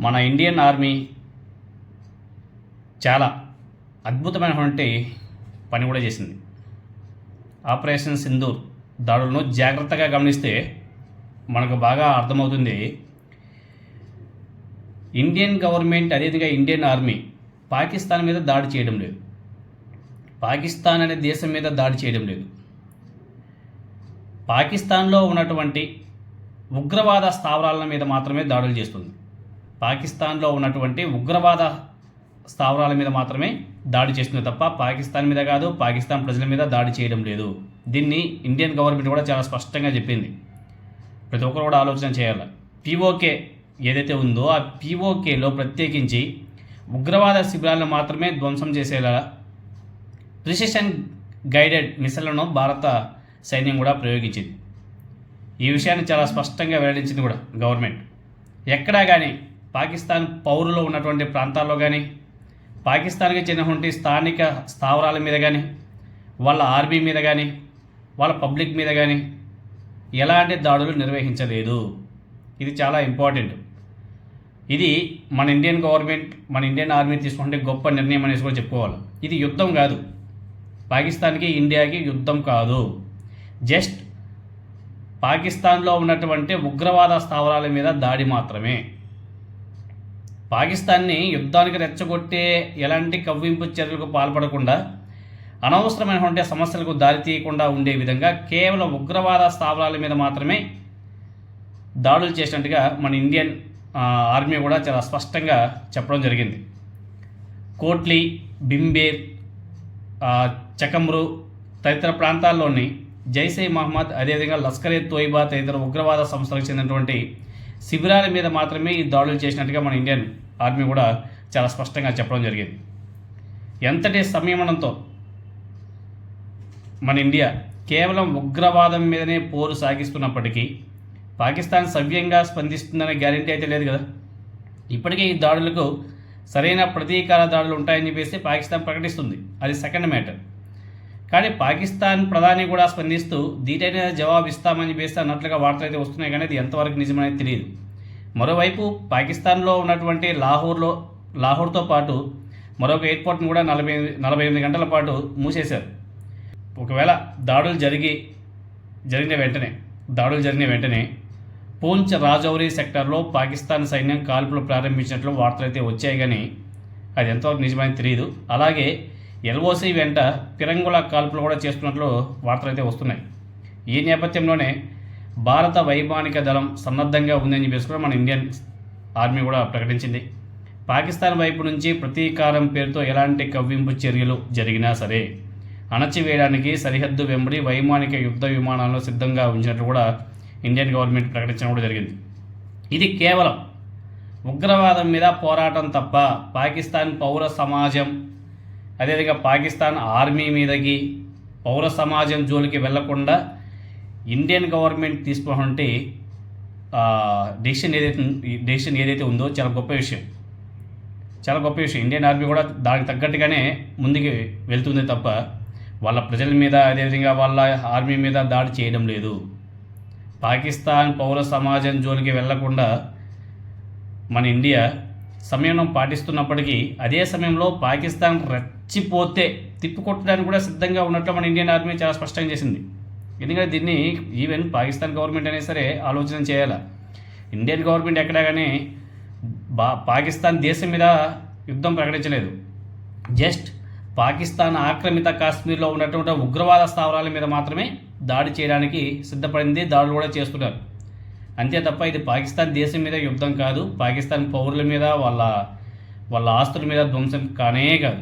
మన Indian army చాలా అద్భుతమైనటువంటి పని కూడా చేసింది. ఆపరేషన్ సింధూర్ దాడులను జాగ్రత్తగా గమనిస్తే మనకు బాగా అర్థమవుతుంది. ఇండియన్ గవర్నమెంట్ అదేవిధంగా ఇండియన్ ఆర్మీ పాకిస్తాన్ మీద దాడి చేయడం లేదు. పాకిస్తాన్ అనే దేశం మీద దాడి చేయడం లేదు. పాకిస్తాన్లో ఉన్నటువంటి ఉగ్రవాద స్థావరాల మీద మాత్రమే దాడులు చేస్తుంది. పాకిస్తాన్లో ఉన్నటువంటి ఉగ్రవాద స్థావరాల మీద మాత్రమే దాడి చేస్తుంది తప్ప పాకిస్తాన్ మీద కాదు పాకిస్తాన్ ప్రజల మీద దాడి చేయడం లేదు. దీన్ని ఇండియన్ గవర్నమెంట్ కూడా చాలా స్పష్టంగా చెప్పింది. ప్రతి ఒక్కరు కూడా ఆలోచన చేయాలి. పీఓకే ఏదైతే ఉందో ఆ పీఓకేలో ప్రత్యేకించి ఉగ్రవాద శిబిరాలను మాత్రమే ధ్వంసం చేసేలా ప్రిసిషన్ గైడెడ్ మిసైళ్ళను భారత సైన్యం కూడా ప్రయోగించింది. ఈ విషయాన్ని చాలా స్పష్టంగా వెల్లడించింది కూడా గవర్నమెంట్. ఎక్కడా కానీ పాకిస్తాన్ పౌరులు ఉన్నటువంటి ప్రాంతాల్లో కానీ పాకిస్తాన్కి చెందినటువంటి స్థానిక స్థావరాల మీద కానీ వాళ్ళ ఆర్మీ మీద కానీ వాళ్ళ పబ్లిక్ మీద కానీ ఎలాంటి దాడులు నిర్వహించలేదు. ఇది చాలా ఇంపార్టెంట్. ఇది మన ఇండియన్ గవర్నమెంట్ మన ఇండియన్ ఆర్మీ తీసుకుంటే గొప్ప నిర్ణయం అనేసి కూడా చెప్పుకోవాలి. ఇది యుద్ధం కాదు. పాకిస్తాన్కి ఇండియాకి యుద్ధం కాదు. జస్ట్ పాకిస్తాన్లో ఉన్నటువంటి ఉగ్రవాద స్థావరాల మీద దాడి మాత్రమే. పాకిస్తాన్ని యుద్ధానికి రెచ్చగొట్టే ఎలాంటి కవ్వింపు చర్యలకు పాల్పడకుండా అనవసరమైనటువంటి సమస్యలకు దారితీయకుండా ఉండే విధంగా కేవలం ఉగ్రవాద స్థావరాల మీద మాత్రమే దాడులు చేసినట్టుగా మన ఇండియన్ ఆర్మీ కూడా చాలా స్పష్టంగా చెప్పడం జరిగింది. కోట్లీ బింబేర్ చకమ్రు తదితర ప్రాంతాల్లోని జైసే మహమ్మద్ అదేవిధంగా లస్కర్ ఏ తోయిబా తదితర ఉగ్రవాద సంస్థలకు చెందినటువంటి శిబిరాల మీద మాత్రమే ఈ దాడులు చేసినట్టుగా మన ఇండియన్ ఆర్మీ కూడా చాలా స్పష్టంగా చెప్పడం జరిగింది. ఎంతటి సంయమనంతో మన ఇండియా కేవలం ఉగ్రవాదం మీదనే పోరు సాగిస్తున్నప్పటికీ పాకిస్తాన్ సవ్యంగా స్పందిస్తుందనే గ్యారంటీ అయితే లేదు కదా? ఇప్పటికే ఈ దాడులకు సరైన ప్రతీకార దాడులు ఉంటాయని చెప్పేసి పాకిస్తాన్ ప్రకటిస్తుంది. అది సెకండ్ మ్యాటర్. కానీ పాకిస్తాన్ ప్రధాని కూడా స్పందిస్తూ దీటైన జవాబు ఇస్తామని చెప్పేసి అన్నట్లుగా వార్తలు అయితే వస్తున్నాయి కానీ అది ఎంతవరకు నిజమనేది తెలియదు. మరోవైపు పాకిస్తాన్లో ఉన్నటువంటి లాహోర్లో లాహోర్తో పాటు మరొక ఎయిర్పోర్ట్ని కూడా నలభై నలభై ఎనిమిది గంటల పాటు మూసేశారు. ఒకవేళ దాడులు జరిగి జరిగిన వెంటనే దాడులు జరిగిన వెంటనే పూంచ్ రాజౌరి సెక్టార్లో పాకిస్తాన్ సైన్యం కాల్పులు ప్రారంభించినట్లు వార్తలు అయితే వచ్చాయి కానీ అది ఎంతవరకు నిజమని తెలియదు. అలాగే ఎల్ఓసి వెంట పిరంగుల కాల్పులు కూడా చేస్తున్నట్లు వార్తలు అయితే వస్తున్నాయి. ఈ నేపథ్యంలోనే భారత వైమానిక దళం సన్నద్ధంగా ఉందని చెప్పేసి కూడా మన ఇండియన్ ఆర్మీ కూడా ప్రకటించింది. పాకిస్తాన్ వైపు నుంచి ప్రతీకారం పేరుతో ఎలాంటి కవ్వింపు చర్యలు జరిగినా సరే అణచివేయడానికి సరిహద్దు వెంబడి వైమానిక యుద్ధ విమానాలను సిద్ధంగా ఉంచినట్లు కూడా ఇండియన్ గవర్నమెంట్ ప్రకటించడం కూడా జరిగింది. ఇది కేవలం ఉగ్రవాదం మీద పోరాటం తప్ప పాకిస్తాన్ పౌర సమాజం అదేవిధంగా పాకిస్తాన్ ఆర్మీ మీదకి పౌర సమాజం జోలికి వెళ్ళకుండా ఇండియన్ గవర్నమెంట్ తీసుకున్నటువంటి డెసిషన్ ఏదైతే డెసిషన్ ఏదైతే ఉందో చాలా గొప్ప విషయం. చాలా గొప్ప విషయం. ఇండియన్ ఆర్మీ కూడా దానికి తగ్గట్టుగానే ముందుకు వెళ్తుంది తప్ప వాళ్ళ ప్రజల మీద అదేవిధంగా వాళ్ళ ఆర్మీ మీద దాడి చేయడం లేదు. పాకిస్తాన్ పౌర సమాజం జోలికి వెళ్ళకుండా మన ఇండియా సమయం పాటిస్తున్నప్పటికీ అదే సమయంలో పాకిస్తాన్ రెచ్చిపోతే తిప్పికొట్టడానికి కూడా సిద్ధంగా ఉన్నట్లు మన ఇండియన్ ఆర్మీ చాలా స్పష్టంగా చేసింది. ఎందుకంటే దీన్ని ఈవెన్ పాకిస్తాన్ గవర్నమెంట్ అయినా సరే ఆలోచన చేయాలి. ఇండియన్ గవర్నమెంట్ ఎక్కడా కానీ బా పాకిస్తాన్ దేశం మీద యుద్ధం ప్రకటించలేదు. జస్ట్ పాకిస్తాన్ ఆక్రమిత కాశ్మీర్లో ఉన్నటువంటి ఉగ్రవాద స్థావరాల మీద మాత్రమే దాడి చేయడానికి సిద్ధపడింది దాడులు కూడా చేస్తున్నారు. అంతే తప్ప ఇది పాకిస్తాన్ దేశం మీద యుద్ధం కాదు పాకిస్తాన్ పౌరుల మీద వాళ్ళ వాళ్ళ ఆస్తుల మీద ధ్వంసం కానే కాదు.